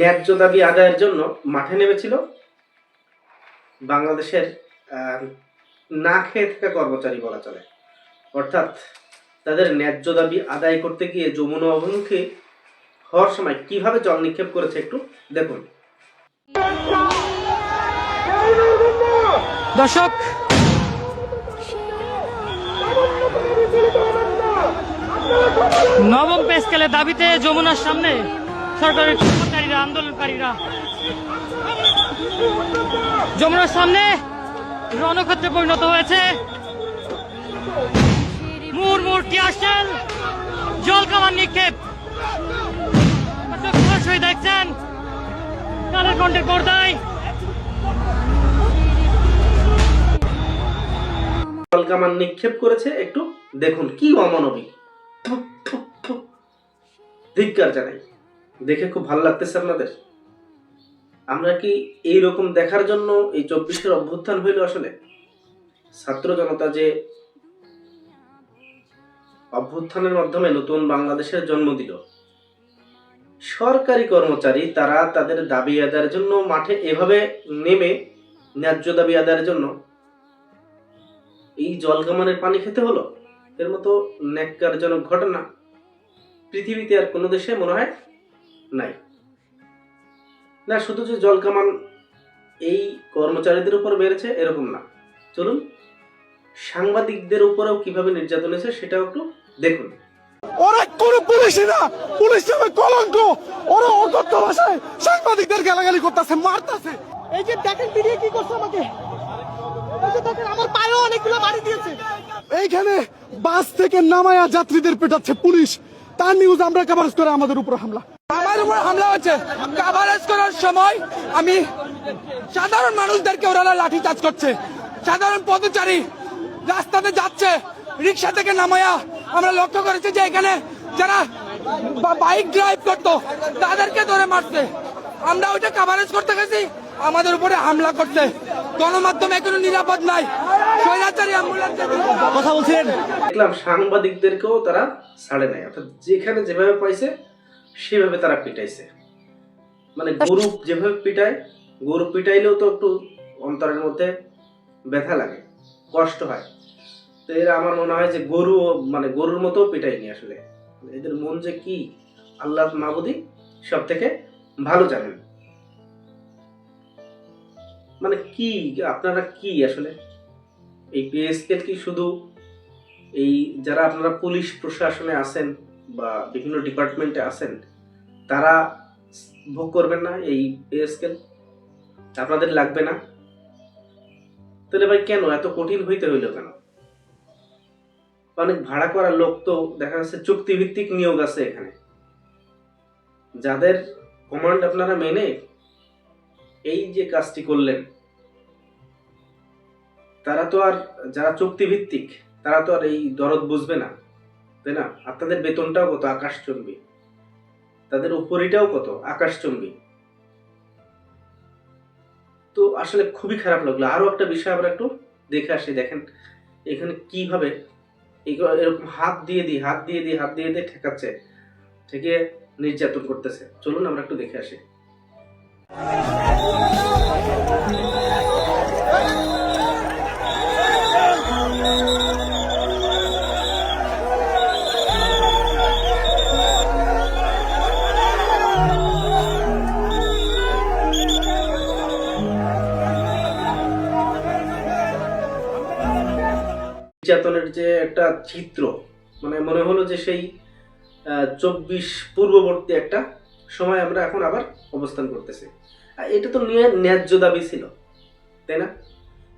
ন্যায্য দাবি আদায়ের জন্য মাঠে নেমেছিল বাংলাদেশের না খেয়ে থাকা কর্মচারী বলা চলে। অর্থাৎ তাদের ন্যায্য দাবি আদায় করতে গিয়ে যমুনা অভিমুখে হওয়ার সময় কীভাবে জল নিক্ষেপ করেছে একটু দেখুন। দর্শক, নবম পে স্কেলের দাবিতে যমুনার সামনে সরকারের কর্মচারীরা আন্দোলনকারীরা। যমুনার সামনে রণক্ষেত্রে পরিণত হয়েছে। মুর মুর টিয়ারশেল জল কামান নিক্ষেপ। সরাসরি দেখছেন, কালের কণ্ঠের পর্দায়। জল কামান নিক্ষেপ করেছে, একটু দেখুন কি অমানবিক। ধিক্কার জানাই। দেখে খুব ভালো লাগতেছে আপনাদের? আমরা কি এই রকম দেখার জন্য এই চব্বিশের অভ্যুত্থান হইল আসলে? ছাত্র জনতা যে অভ্যুত্থানের মাধ্যমে নতুন বাংলাদেশের জন্ম দিল, সরকারি কর্মচারী তারা তাদের দাবি আদায়ের জন্য মাঠে এভাবে নেমে ন্যায্য দাবি আদায়ের জন্য এই জলকামানের পানি খেতে হলো? এর মতো ন্যাক্কারজনক ঘটনা পৃথিবীতে আর কোনো দেশে মনে হয় নাই। না শুধু যে জল কামান এই কর্মচারীদের উপর বেড়েছে এরকম না। চলুন সাংবাদিকদের উপরেও কীভাবে নির্যাতন হয়েছে সেটাও একটু দেখুন। ওরা কোন পুলিশই না। পুলিশ নামে কলঙ্ক। ওরা অকথ্য ভাষায় সাংবাদিকদের গালাগালি করতেছে মারতেছে। এই যে দেখেন পিডিয়ে কি করছে আমাকে? আমার পায়েও অনেকগুলো বাড়ি দিয়েছে। এইখানে বাস থেকে নামায়া যাত্রীদের পেটাচ্ছে পুলিশ। তার নিউজ আমরা কভারেজ করে আমাদের উপর হামলা। উপর হামলা হচ্ছে। কাভারেজ করার সময় আমি সাধারণ মানুষদেরকে ওরা লাঠি চার্জ করছে। সাধারণ পথচারী রাস্তাতে যাচ্ছে রিক্সা থেকে নামায়া আমরা লক্ষ্য করেছি যে এখানে যারা বা- বাইক ড্রাইভ করতো তাদেরকে ধরে মারছে। আমরা ওইটা কাভারেজ করতে গেছি আমাদের উপরে হামলা করছে। গণমাধ্যমে কোনো নিরাপদ নাই। স্বৈরাচারী কথা বলছিলেন? দেখলাম সাংবাদিকদেরকেও তারা ছাড়ে নাই। অর্থাৎ যেখানে যেভাবে পাইছে সেভাবে তারা পিটাইছে। মানে গরু যেভাবে পিটায়, গরু পিটাইলেও তো একটু অন্তরের মধ্যে ব্যথা লাগে, কষ্ট হয়। তো এরা আমার মনে হয় যে গরু মানে গরুর মতো পিটাইনি আসলে। এদের মন যে কি আল্লাহ মাবুদি, সব থেকে ভালো জানেন। মানে কি, আপনারা কি আসলে? এই পে স্কেল কি শুধু এই যারা আপনারা পুলিশ প্রশাসনে আছেন বা বিভিন্ন ডিপার্টমেন্টে আছেন, তারা ভোগ করবেন না এই স্কেল। আপনাদের লাগবে না। তাহলে ভাই কেন? এত কঠিন হইতে হইল কেন? অনেক ভাড়া করা লোক তো দেখা যাচ্ছে চুক্তিভিত্তিক নিয়োগ আছে এখানে। যাদের কমান্ড আপনারা মেনে এই যে কাজটি করলেন, তারা তো আর, যারা চুক্তিভিত্তিক, তারা তো আর এই দরদ বুঝবে না। তাই না? আপনাদের বেতনটাও কত? আকাশচুম্বী। তাদের উপরিটাও কত? আকাশচুম্বী। তো আসলে খুবই খারাপ লাগল। আরও একটা বিষয় আমরা একটু দেখে আসি। দেখেন, এখানে কীভাবে এরকম হাত দিয়ে দিই হাত দিয়ে দিই হাত দিয়ে দিয়ে ঠেকাচ্ছে, ঠেকে নির্যাতন করতেছে। চলুন আমরা একটু দেখে আসি। নির্যাতনের যে একটা চিত্র মানে মনে হলো যে সেই চব্বিশ পূর্ববর্তী একটা সময় আমরা এখন আবার অবস্থান করতেছি। আর এটা তো নিয়ে, ন্যায্য দাবি ছিল, তাই না?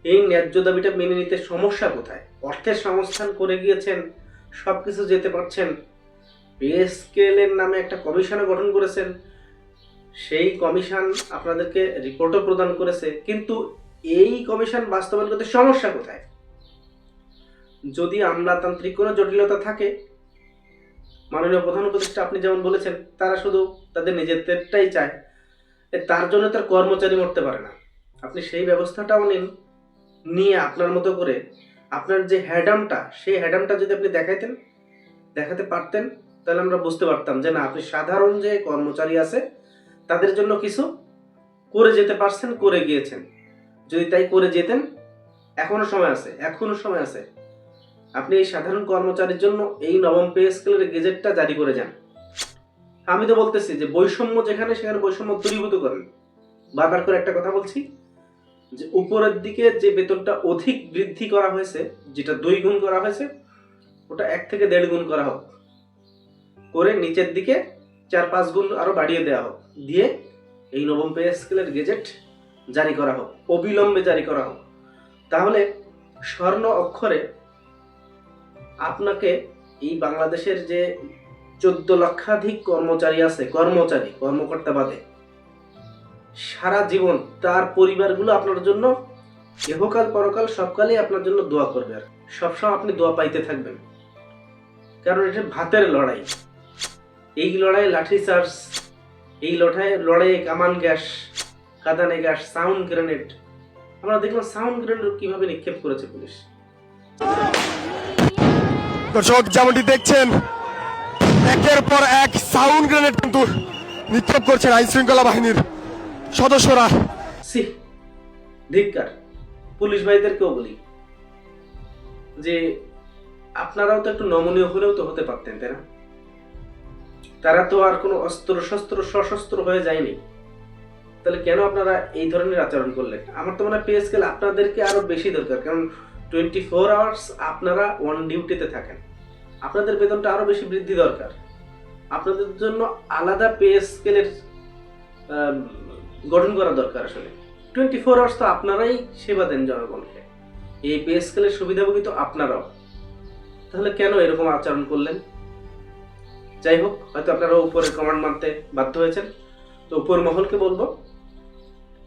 এই ন্যায্য দাবিটা মেনে নিতে সমস্যা কোথায়? অর্থের সংস্থান করে গিয়েছেন সব কিছু যেতে পারছেন পে স্কেলের নামে একটা কমিশনও গঠন করেছেন, সেই কমিশন আপনাদেরকে রিপোর্টও প্রদান করেছে, কিন্তু এই কমিশন বাস্তবায়ন করতে সমস্যা কোথায়? যদি আমলাতান্ত্রিক কোনো জটিলতা থাকে, মাননীয় প্রধান উপদেষ্টা আপনি যেমন বলেছেন, তারা শুধু তাদের নিজেদেরটাই চায় তার জন্য তার কর্মচারী মরতে পারে না। আপনি সেই ব্যবস্থাটাও নিন, নিয়ে আপনার মতো করে আপনার যে হ্যাডামটা, সেই হ্যাডামটা যদি আপনি দেখাইতেন, দেখাতে পারতেন, তাহলে আমরা বুঝতে পারতাম যে না, আপনি সাধারণ যে কর্মচারী আছে, তাদের জন্য কিছু করে যেতে পারছেন, করে গিয়েছেন। যদি তাই করে যেতেন, এখনও সময় আছে, এখনও সময় আছে। আপনি এই সাধারণ কর্মচারীর জন্য এই নবম পে স্কেলের গেজেটটা জারি করে যান। আমি তো বলতেছি যে বৈষম্য যেখানে, সেখানে বৈষম্য দূরীভূত করেন। বারবার করে একটা কথা বলছি, যে উপরের দিকে যে বেতনটা অধিক বৃদ্ধি করা হয়েছে, যেটা দুই গুণ করা হয়েছে, ওটা এক থেকে দেড় গুণ করা হোক। করে নিচের দিকে চার পাঁচ গুণ আরও বাড়িয়ে দেওয়া হোক। দিয়ে এই নবম পে স্কেলের গেজেট জারি করা হোক, অবিলম্বে জারি করা হোক। তাহলে স্বর্ণ অক্ষরে আপনাকে এই বাংলাদেশের যে চোদ্দ লক্ষাধিক কর্মচারী আছে, কর্মচারী, কর্মকর্তা বাদে, সারা জীবন তার পরিবারগুলো আপনার জন্য ইহকাল পরকাল সবকালই আপনার জন্য দোয়া করবে আর সবসময় আপনি দোয়া পাইতে থাকবেন। কারণ এটা ভাতের লড়াই। এই লড়াই লাঠি চার্জ, এই লড়াই লড়াইয়ে কামান গ্যাস, কাদানে গ্যাস, সাউন্ড গ্রেনেড। আমরা দেখলাম সাউন্ড গ্রেনেড কীভাবে নিক্ষেপ করেছে পুলিশ। দর্শক, যেমনটি দেখছেন, একের পর এক সাউন্ড গ্রেনেড কিন্তু নিক্ষেপ করছেন আইন শৃঙ্খলা বাহিনীর সদস্যরা। ধিক্কার। পুলিশ ভাইদেরকেও বলি যে, আপনারাও তো একটু নমনীয় হলেও তো হতে পারতেন, তাই না? তারা তো আর কোনো অস্ত্র শস্ত্র, সশস্ত্র হয়ে যায়নি। তাহলে কেন আপনারা এই ধরনের আচরণ করলেন? আমার তো মনে হয় পে স্কেল আপনাদেরকে আরও বেশি দরকার, কারণ টোয়েন্টি ফোর আওয়ার্স আপনারা অন ডিউটিতে থাকেন। আপনাদের বেতনটা আরও বেশি বৃদ্ধি দরকার। আপনাদের জন্য আলাদা পে স্কেলের গঠন করা দরকার আসলে। টোয়েন্টি ফোর আওয়ার্স তো আপনারাই সেবা দেন জনগণকে। এই পে স্কেলের সুবিধাভোগী তো আপনারাও। তাহলে কেন এরকম আচরণ করলেন? যাই হোক, হয়তো আপনারা উপরের কমান্ড মানতে বাধ্য হয়েছেন। তো উপর মহলকে বলব,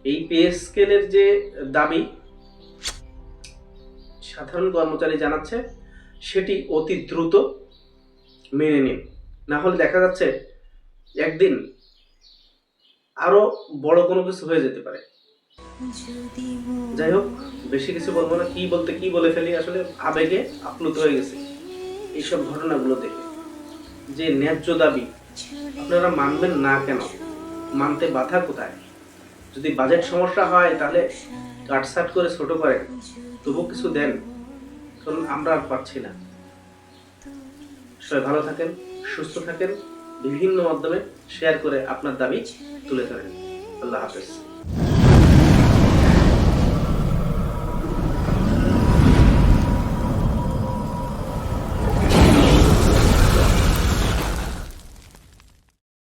এই পে স্কেলের যে দাবি সাধারণ কর্মচারী জানাচ্ছে, সেটি অতি দ্রুত মেনে নিন। না হলে দেখা যাচ্ছে একদিন আরও বড় কোনো কিছু হয়ে যেতে পারে। যাই হোক, বেশি কিছু বলব না, কি বলতে কি বলে ফেলি, আসলে আবেগে আপ্লুত হয়ে গেছে। এইসব ঘটনাগুলো দেখে। যে ন্যায্য দাবি আপনারা মানবেন না কেন? মানতে বাধা কোথায়? যদি বাজেট সমস্যা হয়, তাহলে কাটসাট করে ছোট করে তবু কিছু দেন, কারণ আমরা আর পাচ্ছি না। সবাই ভালো থাকেন, সুস্থ থাকেন, বিভিন্ন মাধ্যমে শেয়ার করে আপনার দাবি তুলে ধরেন। আল্লাহ হাফেজ।